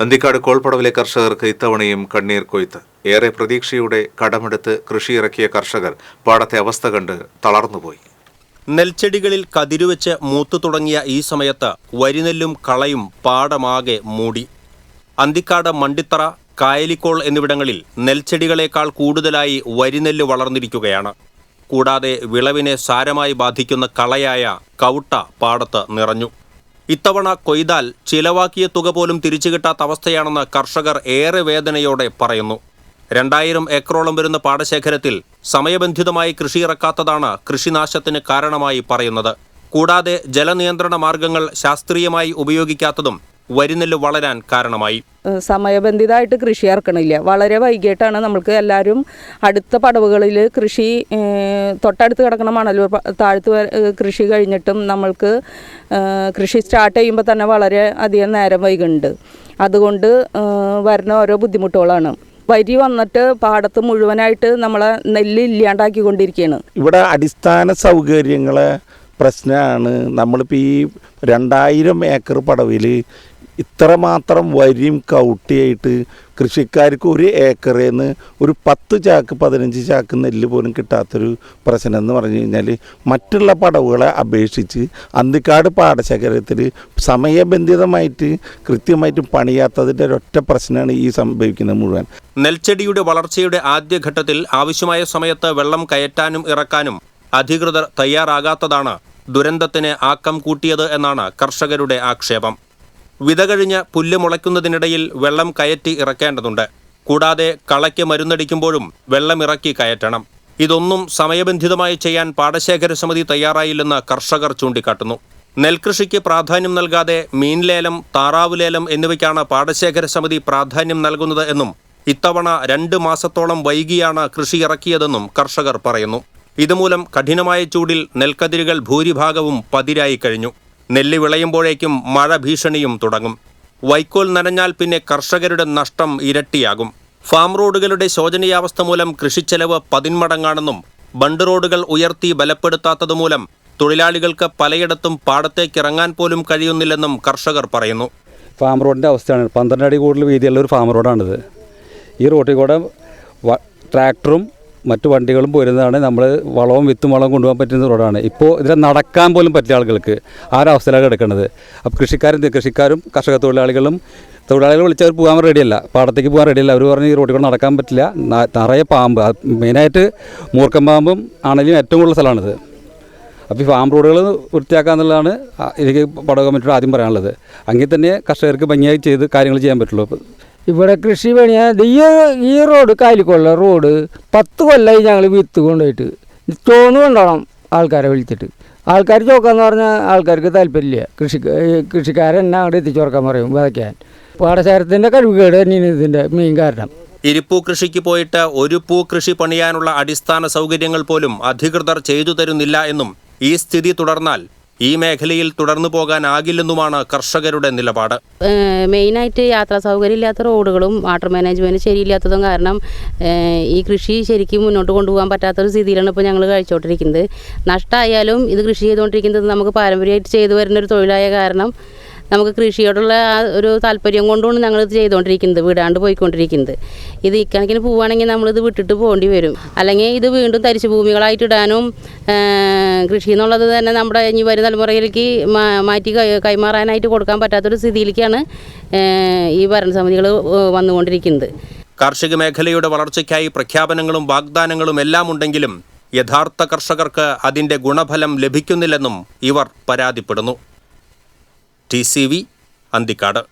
അന്തിക്കാട് കോൾപ്പടവിലെ കർഷകർക്ക് ഇത്തവണയും കണ്ണീർ കൊയ്ത്ത്. ഏറെ പ്രതീക്ഷയുടെ കടമെടുത്ത് കൃഷിയിറക്കിയ കർഷകർ പാടത്തെ അവസ്ഥ കണ്ട് തളർന്നുപോയി. നെൽച്ചെടികളിൽ കതിരുവെച്ച് മൂത്തു തുടങ്ങിയ ഈ സമയത്ത് വരിനെല്ലും കളയും പാടമാകെ മൂടി. അന്തിക്കാട് മണ്ടിത്തറ കായലിക്കോൾ എന്നിവിടങ്ങളിൽ നെൽച്ചെടികളേക്കാൾ കൂടുതലായി വരിനെല്ല് വളർന്നിരിക്കുകയാണ്. കൂടാതെ വിളവിനെ സാരമായി ബാധിക്കുന്ന കളയായ കൗട്ട പാടത്ത് നിറഞ്ഞു. ഇത്തവണ കൊയ്താൽ ചിലവാക്കിയ തുക പോലും തിരിച്ചു കിട്ടാത്ത അവസ്ഥയാണെന്ന് കർഷകർ ഏറെ വേദനയോടെ പറയുന്നു. രണ്ടായിരം ഏക്കറോളം വരുന്ന പാടശേഖരത്തിൽ സമയബന്ധിതമായി കൃഷി ഇറക്കാത്തതാണ് കൃഷിനാശത്തിന് കാരണമായി പറയുന്നത്. കൂടാതെ ജലനിയന്ത്രണ മാർഗങ്ങൾ ശാസ്ത്രീയമായി ഉപയോഗിക്കാത്തതും വരിനെല്ല് വളരാൻ കാരണമായി. സമയബന്ധിതമായിട്ട് കൃഷി ഇറക്കണില്ല. വളരെ വൈകിട്ടാണ് നമ്മൾക്ക് എല്ലാവരും അടുത്ത പടവുകളിൽ കൃഷി തൊട്ടടുത്ത് കിടക്കണ മണലൂർ താഴത്ത് കൃഷി കഴിഞ്ഞിട്ടും നമ്മൾക്ക് കൃഷി സ്റ്റാർട്ട് ചെയ്യുമ്പോൾ തന്നെ വളരെ അധികം നേരം വൈകുന്നുണ്ട്. അതുകൊണ്ട് വരുന്ന ഓരോ ബുദ്ധിമുട്ടുകളാണ്. വരി വന്നിട്ട് പാടത്ത് മുഴുവനായിട്ട് നമ്മളെ നെല്ല് ഇല്ലാണ്ടാക്കിക്കൊണ്ടിരിക്കുകയാണ്. ഇവിടെ അടിസ്ഥാന സൗകര്യങ്ങളെ പ്രശ്നമാണ്. നമ്മളിപ്പോൾ ഈ രണ്ടായിരം ഏക്കർ പടവിൽ ഇത്രമാത്രം വരിയും കൗട്ടിയായിട്ട് കൃഷിക്കാർക്ക് ഒരു ഏക്കറിൽ നിന്ന് ഒരു പത്ത് ചാക്ക് പതിനഞ്ച് ചാക്ക് നെല്ല് പോലും കിട്ടാത്തൊരു പ്രശ്നം എന്ന് പറഞ്ഞു കഴിഞ്ഞാൽ മറ്റുള്ള പടവുകളെ അപേക്ഷിച്ച് അന്തിക്കാട് പാടശേഖരത്തിൽ സമയബന്ധിതമായിട്ട് കൃത്യമായിട്ട് പണിയാത്തതിന്റെ ഒരൊറ്റ പ്രശ്നമാണ് ഈ സംഭവിക്കുന്നത് മുഴുവൻ. നെൽച്ചെടിയുടെ വളർച്ചയുടെ ആദ്യഘട്ടത്തിൽ ആവശ്യമായ സമയത്ത് വെള്ളം കയറ്റാനും ഇറക്കാനും അധികൃതർ തയ്യാറാകാത്തതാണ് ദുരന്തത്തിന് ആക്കം കൂട്ടിയത് എന്നാണ് കർഷകരുടെ ആക്ഷേപം. വിത കഴിഞ്ഞ പുല്ല് മുളയ്ക്കുന്നതിനിടയിൽ വെള്ളം കയറ്റി ഇറക്കേണ്ടതുണ്ട്. കൂടാതെ കളയ്ക്ക് മരുന്നടിക്കുമ്പോഴും വെള്ളം ഇറക്കി കയറ്റണം. ഇതൊന്നും സമയബന്ധിതമായി ചെയ്യാൻ പാടശേഖര സമിതി തയ്യാറായില്ലെന്ന് കർഷകർ ചൂണ്ടിക്കാട്ടുന്നു. നെൽകൃഷിക്ക് പ്രാധാന്യം നൽകാതെ മീൻലേലം താറാവ് ലേലം എന്നിവയ്ക്കാണ് പാടശേഖര സമിതി പ്രാധാന്യം നൽകുന്നത് എന്നും ഇത്തവണ രണ്ട് മാസത്തോളം വൈകിയാണ് കൃഷി ഇറക്കിയതെന്നും കർഷകർ പറയുന്നു. ഇതുമൂലം കഠിനമായ ചൂടിൽ നെൽക്കതിരുകൾ ഭൂരിഭാഗവും പതിരായി കഴിഞ്ഞു. നെല്ല് വിളയുമ്പോഴേക്കും മഴ ഭീഷണിയും തുടങ്ങും. വൈക്കോൽ നനഞ്ഞാൽ പിന്നെ കർഷകരുടെ നഷ്ടം ഇരട്ടിയാകും. ഫാം റോഡുകളുടെ ശോചനീയാവസ്ഥ മൂലം കൃഷിച്ചെലവ് പതിന്മടങ്ങാണെന്നും ബണ്ട് റോഡുകൾ ഉയർത്തി ബലപ്പെടുത്താത്തതുമൂലം തൊഴിലാളികൾക്ക് പലയിടത്തും പാടത്തേക്ക് ഇറങ്ങാൻ പോലും കഴിയുന്നില്ലെന്നും കർഷകർ പറയുന്നു. ഫാം റോഡിന്റെ അവസ്ഥയാണ്. പന്ത്രണ്ട് അടി കൂടുതൽ വീതിയുള്ള ഒരു ഫാം റോഡാണിത്. ഈ റോഡിൽ കൂടെ ട്രാക്ടറും മറ്റു വണ്ടികളും പോരുന്നതാണ് നമ്മൾ വളവും വിത്തും വളവും കൊണ്ടുപോകാൻ പറ്റുന്ന റോഡാണ്. ഇപ്പോൾ ഇതിൽ നടക്കാൻ പോലും പറ്റിയ ആളുകൾക്ക്. ആ ഒരു അവസ്ഥയിലാണ് കിടക്കുന്നത് അപ്പോൾ കൃഷിക്കാരും കൃഷിക്കാരും കർഷക തൊഴിലാളികളും തൊഴിലാളികൾ വിളിച്ചവർ പോകാൻ റെഡിയല്ല. പാടത്തേക്ക് പോകാൻ റെഡിയല്ല. അവർ പറഞ്ഞ് ഈ റോഡിൽ കൂടെ നടക്കാൻ പറ്റില്ല. നിറയെ പാമ്പ്. മെയിനായിട്ട് മൂർക്കം പാമ്പും ആണെങ്കിലും ഏറ്റവും കൂടുതൽ സ്ഥലമാണിത്. അപ്പോൾ ഈ ഫാം റോഡുകൾ വൃത്തിയാക്കുക എന്നുള്ളതാണ് എനിക്ക് പടക കമ്മിറ്റിയോട് ആദ്യം പറയാനുള്ളത്. അങ്ങനെ തന്നെ കർഷകർക്ക് ഭംഗിയായി ചെയ്ത് കാര്യങ്ങൾ ചെയ്യാൻ പറ്റുള്ളൂ. ഇവിടെ കൃഷി പണിയാ. ഈ ഈ റോഡ് കാലിക്കൊള്ള റോഡ് പത്ത് കൊല്ലമായി ഞങ്ങൾ വിത്ത് കൊണ്ടുപോയിട്ട്. ചോന്ന് കൊണ്ടോണം ആൾക്കാരെ വിളിച്ചിട്ട്. ആൾക്കാർ ചോക്കാന്ന് പറഞ്ഞാൽ ആൾക്കാർക്ക് താല്പര്യമില്ല. കൃഷി കൃഷിക്കാരെന്നെ അങ്ങോട്ട് കൊടുക്കാൻ പറയും വിതയ്ക്കാൻ. പാടശേഖരത്തിന്റെ കഴിവുകേട് തന്നെയാണ് ഇതിന്റെ മെയിൻ കാരണം. ഇരിപ്പൂ കൃഷിക്ക് പോയിട്ട് ഒരു പൂ കൃഷി പണിയാനുള്ള അടിസ്ഥാന സൗകര്യങ്ങൾ പോലും അധികൃതർ ചെയ്തു തരുന്നില്ല എന്നും ഈ സ്ഥിതി തുടർന്നാൽ ഈ മേഖലയിൽ തുടർന്നു പോകാനാകില്ലെന്നുമാണ് കർഷകരുടെ നിലപാട്. മെയിനായിട്ട് യാത്രാ സൗകര്യം ഇല്ലാത്ത റോഡുകളും വാട്ടർ മാനേജ്മെന്റ് ശരിയില്ലാത്തതും കാരണം ഈ കൃഷി ശരിക്കും മുന്നോട്ട് കൊണ്ടുപോകാൻ പറ്റാത്തൊരു സ്ഥിതിയിലാണ് ഇപ്പോൾ ഞങ്ങൾ കഴിച്ചുകൊണ്ടിരിക്കുന്നത് നഷ്ടമായാലും ഇത് കൃഷി ചെയ്തുകൊണ്ടിരിക്കുന്നത് നമുക്ക് പാരമ്പര്യമായിട്ട് ചെയ്തു വരുന്ന ഒരു തൊഴിലായ കാരണം നമുക്ക് കൃഷിയോടുള്ള ആ ഒരു താല്പര്യം കൊണ്ടാണ് ഞങ്ങളിത് ചെയ്തുകൊണ്ടിരിക്കുന്നത് വിടാണ്ട് പോയിക്കൊണ്ടിരിക്കുന്നത്. ഇത് ഇക്കണക്കിന് പോവുകയാണെങ്കിൽ നമ്മളിത് വിട്ടിട്ട് പോകേണ്ടി വരും. അല്ലെങ്കിൽ ഇത് വീണ്ടും തരിശു ഭൂമികളായിട്ട് ഇടാനും കൃഷി എന്നുള്ളത് തന്നെ നമ്മുടെ ഇനി വരും തലമുറയിലേക്ക് മാറ്റി കൈമാറാനായിട്ട് കൊടുക്കാൻ പറ്റാത്തൊരു സ്ഥിതിയിലേക്കാണ് ഈ ഭരണസമിതികൾ വന്നുകൊണ്ടിരിക്കുന്നത്. കാർഷിക മേഖലയുടെ വളർച്ചയ്ക്കായി പ്രഖ്യാപനങ്ങളും വാഗ്ദാനങ്ങളും എല്ലാം ഉണ്ടെങ്കിലും യഥാർത്ഥ കർഷകർക്ക് അതിന്റെ ഗുണഫലം ലഭിക്കുന്നില്ലെന്നും ഇവർ പരാതിപ്പെടുന്നു. T C V Anthikkad